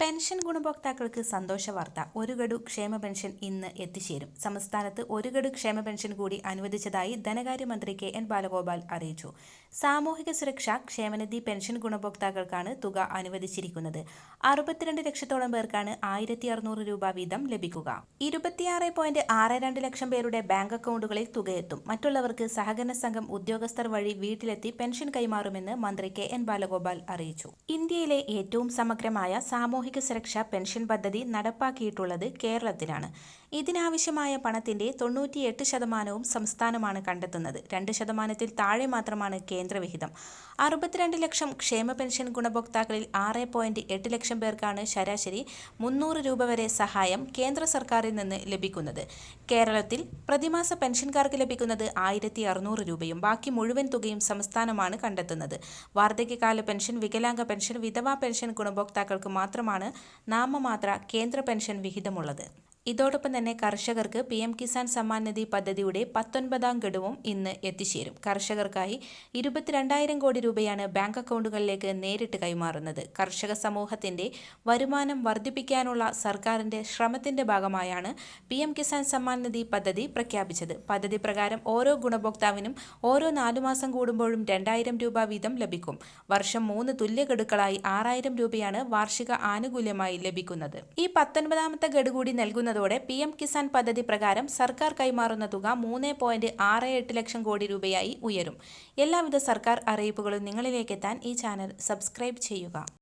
Pension ഗുണഭോക്താക്കൾക്ക് സന്തോഷ വാർത്ത. ഒരു ഗഡു ക്ഷേമ പെൻഷൻ ഇന്ന് എത്തിച്ചേരും. സംസ്ഥാനത്ത് ഒരു ഗഡു ക്ഷേമ പെൻഷൻ കൂടി അനുവദിച്ചതായി ധനകാര്യമന്ത്രി കെ എൻ ബാലഗോപാൽ അറിയിച്ചു. സാമൂഹിക സുരക്ഷ ക്ഷേമനിധി പെൻഷൻ ഗുണഭോക്താക്കൾക്കാണ് തുക അനുവദിച്ചിരിക്കുന്നത്. അറുപത്തിരണ്ട് ലക്ഷത്തോളം പേർക്കാണ് ആയിരത്തി അറുന്നൂറ് രൂപ വീതം ലഭിക്കുക. ഇരുപത്തിയാറ് പോയിന്റ് ആറ് രണ്ട് ലക്ഷം പേരുടെ ബാങ്ക് അക്കൗണ്ടുകളിൽ തുകയെത്തും. മറ്റുള്ളവർക്ക് സഹകരണ സംഘം ഉദ്യോഗസ്ഥർ വഴി വീട്ടിലെത്തി പെൻഷൻ കൈമാറുമെന്ന് മന്ത്രി കെ എൻ ബാലഗോപാൽ അറിയിച്ചു. ഇന്ത്യയിലെ ഏറ്റവും സമഗ്രമായ സാമൂഹിക സാമൂഹിക സുരക്ഷാ പെൻഷൻ പദ്ധതി നടപ്പാക്കിയിട്ടുള്ളത് കേരളത്തിലാണ്. ഇതിനാവശ്യമായ പണത്തിന്റെ തൊണ്ണൂറ്റിയെട്ട് ശതമാനവും സംസ്ഥാനമാണ് കണ്ടെത്തുന്നത്. രണ്ട് ശതമാനത്തിൽ താഴെ മാത്രമാണ് കേന്ദ്രവിഹിതം. അറുപത്തിരണ്ട് ലക്ഷം ക്ഷേമ പെൻഷൻ ഗുണഭോക്താക്കളിൽ ആറ് പോയിന്റ് എട്ട് ലക്ഷം പേർക്കാണ് ശരാശരി മുന്നൂറ് രൂപ വരെ സഹായം കേന്ദ്ര സർക്കാരിൽ നിന്ന് ലഭിക്കുന്നത്. കേരളത്തിൽ പ്രതിമാസ പെൻഷൻകാർക്ക് ലഭിക്കുന്നത് ആയിരത്തി അറുന്നൂറ് രൂപയും ബാക്കി മുഴുവൻ തുകയും സംസ്ഥാനമാണ് കണ്ടെത്തുന്നത്. വാർദ്ധക്യകാല പെൻഷൻ വികലാംഗ പെൻഷൻ വിധവാ പെൻഷൻ ഗുണഭോക്താക്കൾക്ക് മാത്രമാണ് മാത്രമാണ് നാമമാത്ര കേന്ദ്ര പെൻഷൻ വിഹിതമുള്ളത്. ഇതോടൊപ്പം തന്നെ കർഷകർക്ക് പി എം കിസാൻ സമ്മാൻ നിധി പദ്ധതിയുടെ പത്തൊൻപതാം ഗഡുവും ഇന്ന് എത്തിച്ചേരും. കർഷകർക്കായി ഇരുപത്തിരണ്ടായിരം കോടി രൂപയാണ് ബാങ്ക് അക്കൗണ്ടുകളിലേക്ക് നേരിട്ട് കൈമാറുന്നത്. കർഷക സമൂഹത്തിന്റെ വരുമാനം വർദ്ധിപ്പിക്കാനുള്ള സർക്കാരിന്റെ ശ്രമത്തിന്റെ ഭാഗമായാണ് പി എം കിസാൻ സമ്മാൻ നിധി പദ്ധതി പ്രഖ്യാപിച്ചത്. പദ്ധതി പ്രകാരം ഓരോ ഗുണഭോക്താവിനും ഓരോ നാലു മാസം കൂടുമ്പോഴും രണ്ടായിരം രൂപ വീതം ലഭിക്കും. വർഷം മൂന്ന് തുല്യ ഗഡുക്കളായി ആറായിരം രൂപയാണ് വാർഷിക ആനുകൂല്യമായി ലഭിക്കുന്നത്. ഈ പത്തൊൻപതാമത്തെ ഗഡു കൂടി നൽകുന്നത് വരുന്നതോടെ പി എം കിസാൻ പദ്ധതി പ്രകാരം സർക്കാർ കൈമാറുന്ന തുക മൂന്ന് പോയിന്റ് ആറ് എട്ട് ലക്ഷം കോടി രൂപയായി ഉയരും. എല്ലാവിധ സർക്കാർ അറിയിപ്പുകളും നിങ്ങളിലേക്ക് എത്താൻ ഈ ചാനൽ സബ്സ്ക്രൈബ് ചെയ്യുക.